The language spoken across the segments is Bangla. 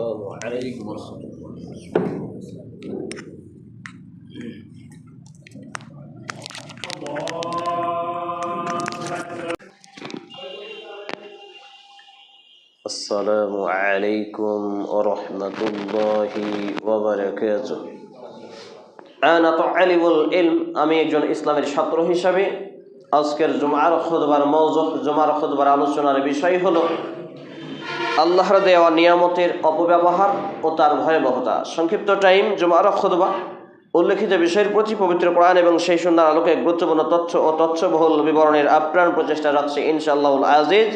السلام عليكم ورحمة الله السلام عليكم ورحمة الله وبركاته أنا طالب العلم আমি একজন ইসলামের ছাত্র হিসাবে আজকের জুমার খুতবার মৌজুদ জুমার খুতবার আলোচনার বিষয় হলো আল্লাহর দেওয়া নিয়ামতের অপব্যবহার ও তার ভয়াবহতা। সংক্ষিপ্ত টাইম, জুমার খুতবা উল্লেখিত বিষয়ের প্রতি পবিত্র কোরআন এবং সেই সুন্দর আলোকে গুরুত্বপূর্ণ তথ্য ও তথ্যবহুল বিবরণের আপ্রাণ প্রচেষ্টা রাখছে ইনশাআল্লাহুল আজিজ।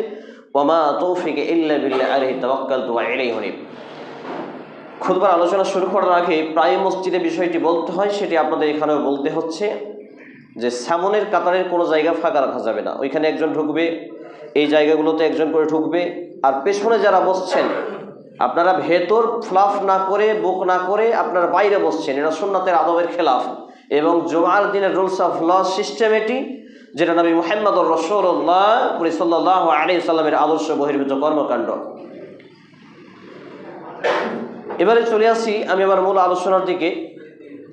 ওমা তৌফিক খুদবার আলোচনা শুরু করার আগে প্রায় মসজিদে বিষয়টি বলতে হয়, সেটি আপনাদের এখানেও বলতে হচ্ছে যে সামনের কাতারের কোনো জায়গা ফাঁকা রাখা যাবে না। ওইখানে একজন ঢুকবে, এই জায়গাগুলোতে একজন করে ঢুকবে আর পেছনে যারা বসছেন, আপনারা ভেতর ফ্লাফ না করে, বুক না করে আপনারা বাইরে বসছেন। এটা সুন্নাতের আদবের খেলাফ। এবং জুমার দিনের রুলস অফ ল সিস্টেম এটি, যেটা নবী মোহাম্মদ রসৌল্লাহ সাল্লাহ আলী সাল্লামের আদর্শ বহির্ভূত কর্মকাণ্ড। এবারে চলে আসি আমি আমার মূল আলোচনার দিকে।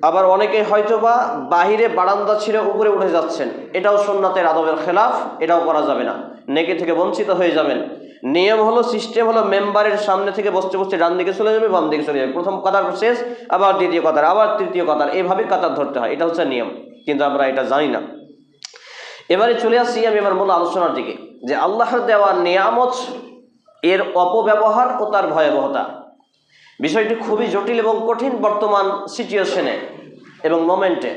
আবার অনেকে হয়তো বা বাহিরে বারান্দা ছিঁড়ে উপরে উঠে যাচ্ছেন। এটাও সোননাথের আদবের খেলাফ, এটাও করা যাবে না। নেকে থেকে বঞ্চিত হয়ে যাবেন। নিয়ম হলো সিস্টেম হলো মেম্বারের সামনে থেকে বসতে বসতে ডান দিকে চলে যাবে, বাম দিকে চলে যাবে। প্রথম কাতার শেষ, আবার দ্বিতীয় কাতার আবার তৃতীয় কাতার এইভাবে কাতার ধরতে হয়, এটা হচ্ছে নিয়ম। কিন্তু আমরা এটা জানি না। এবারে চলে আসি আমি আমার মূল আলোচনার দিকে, যে আল্লাহর দেওয়া নিয়ামত, এর অপব্যবহার ও তার ভয়াবহতা। বিষয়টি খুবই জটিল এবং কঠিন বর্তমান সিচুয়েশনে এবং মোমেন্টে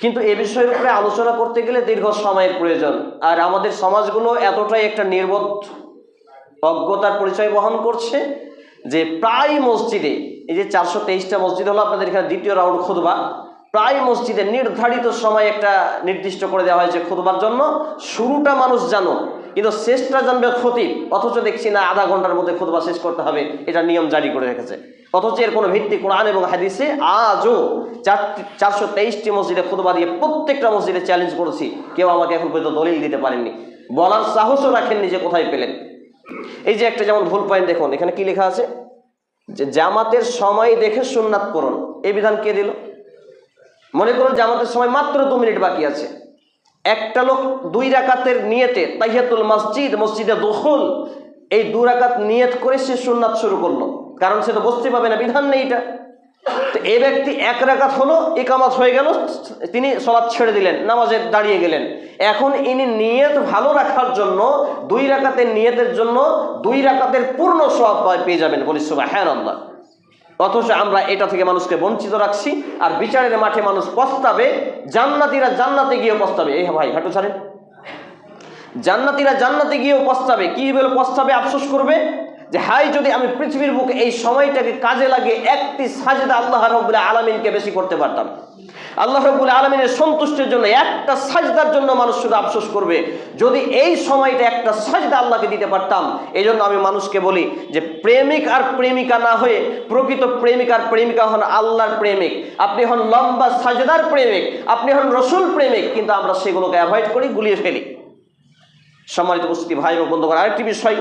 কিন্তু এ বিষয়ের উপরে আলোচনা করতে গেলে দীর্ঘ সময়ের প্রয়োজন। আর আমাদের সমাজগুলো এতটাই একটা নির্বোধ অজ্ঞতার পরিচয় বহন করছে যে প্রায় মসজিদে, এই যে চারশো তেইশটা মসজিদ হলো আপনাদের এখানে দ্বিতীয় রাউন্ড খুদবা প্রায় মসজিদে নির্ধারিত সময় একটা নির্দিষ্ট করে দেওয়া হয়েছে খুদবার জন্য। শুরুটা মানুষ জানো, কিন্তু শেষটা জানবে ক্ষতি অথচ দেখছি না আধা ঘণ্টার মধ্যে খুদবা শেষ করতে হবে, এটা নিয়ম জারি করে রেখেছে। অথচ এর কোনো ভিত্তি কোরআন এবং হাদিসে আজও চার চারশো তেইশটি মসজিদে খুদবা দিয়ে প্রত্যেকটা মসজিদে চ্যালেঞ্জ করেছি, কেউ আমাকে এখন পর্যন্ত দলিল দিতে পারেননি। বলার সাহসও রাখেননি যে কোথায় পেলেন। এই যে একটা যেমন ভুল পয়েন্ট দেখুন, এখানে কি লেখা আছে? যে জামাতের সময় দেখে সুন্নাত করুন এই বিধান কে দিল? মনে করুন জামাতের সময় মাত্র দু মিনিট বাকি আছে। একটা লোক দুই রাকাতের নিয়েতে তাহিয়াতুল মসজিদ, মসজিদে দখল, এই দু রাকাত নিয়ত করে সে সুন্নাত শুরু করল। কারণ সে তো বসতে পাবে না, বিধান নেই এটা। তো এই ব্যক্তি এক রাকাত হলো একামাত হয়ে গেল, তিনি সলাৎ ছেড়ে দিলেন, নামাজে দাঁড়িয়ে গেলেন। এখন ইনি নিয়ত ভালো রাখার জন্য, দুই রাকাতের নিয়তের জন্য, দুই রাকাতের পূর্ণ সব পেয়ে যাবেন। বলি সুবাহ হ্যাঁ আল্লাহ অথচ আমরা এটা থেকে মানুষকে বঞ্চিত রাখছি, আর বিচারের মাঠে মানুষ পস্তাবে, জান্নাতিরা জান্নাতে গিয়ে পস্তাবে। এই ভাই, হাঁটু ছাড়েন। জান্নাতিরা জান্নাতে গিয়েও পস্তাবে, কি বলে পস্তাবে, আফসোস করবে? যে হাই, যদি আমি পৃথিবীর বুকে এই সময়টাকে কাজে লাগিয়ে একটি সাজেদা আল্লাহ রব্বুল আলমিনকে বেশি করতে পারতাম। আল্লাহ রব্বুল আলমিনের সন্তুষ্টির জন্য একটা সাজদার জন্য মানুষ শুধু আফসোস করবে। যদি এই সময়টা একটা সাজদা আল্লাহকে দিতে পারতাম এই জন্য আমি মানুষকে বলি যে প্রেমিক আর প্রেমিকা না হয়ে প্রকৃত প্রেমিক আর প্রেমিকা হন আল্লাহর প্রেমিক। আপনি হন লম্বা সাজদার প্রেমিক, আপনি হন রসুল প্রেমিক, কিন্তু আমরা সেগুলোকে অ্যাভয়েড করি, গুলিয়ে ফেলি। সম্মানিত উপস্থিতি ভাই এবং বন্ধুগণ, আরেকটি বিষয়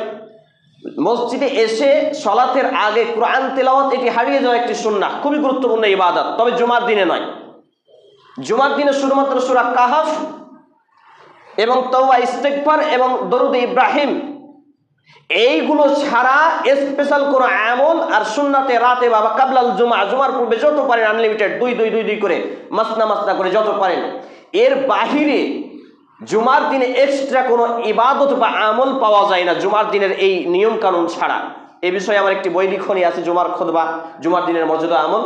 মসজিদে এসে সলাতের আগে কোরআন তেলাওয়াত এটি হারিয়ে যাওয়া একটি সুন্না খুবই গুরুত্বপূর্ণ ইবাদত। তবে জুমার দিনে নয়। জুমার দিনে শুধুমাত্র সুরা কাহাফ এবং তৌবা ইস্তেকফার এবং দরুদ ইব্রাহিম এইগুলো ছাড়া স্পেশাল কোনো আমল আর সুন্নাতে রাতে বাবা কাবলাল জুমা, জুমার পূর্বে যত পারেন আনলিমিটেড দুই দুই দুই দুই করে, মাসনা মাসনা করে যত পারেন। এর বাহিরে জুমার দিনে এক্সট্রা কোনো ইবাদত বা আমল পাওয়া যায় না জুমার দিনের এই নিয়ম কানুন ছাড়া। এ বিষয়ে আমার একটি বই লিখনি আছে, জুমার খোদবা, জুমার দিনের মর্যাদা আমল।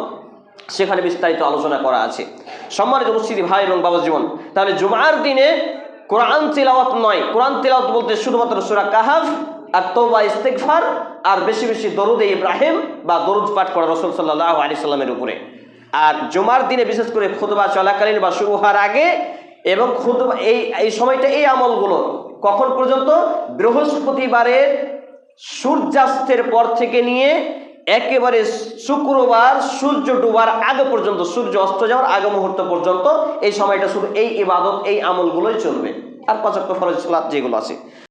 সেখানে বিস্তারিত আলোচনা করা আছে। সম্মানিত উপস্থিতি ভাই এবং বাবা জীবন, তাহলে জুমার দিনে কোরআন তিলাওয়াত নয়। কোরআন তিলাওয়াত বলতে শুধুমাত্র সুরা কাহাফ আর তোবা ইস্তেকফার আর বেশি বেশি দরুদে ইব্রাহিম বা দরুদ পাঠ করা রসুল সাল্লাহ আলি সাল্লামের উপরে। আর জুমার দিনে বিশেষ করে খুদবা চলাকালীন বা শুরু হওয়ার আগে এবং খুদ এই এই সময়টা এই আমলগুলো কখন পর্যন্ত? বৃহস্পতিবারের সূর্যাস্তের পর থেকে নিয়ে একেবারে শুক্রবার সূর্য ডুবার আগে পর্যন্ত, সূর্য অস্ত যাওয়ার আগে মুহূর্ত পর্যন্ত এই সময়টা শুধু এই ইবাদত, এই আমলগুলোই চলবে। আর পাঁচক্য ফরজ যেগুলো আছে।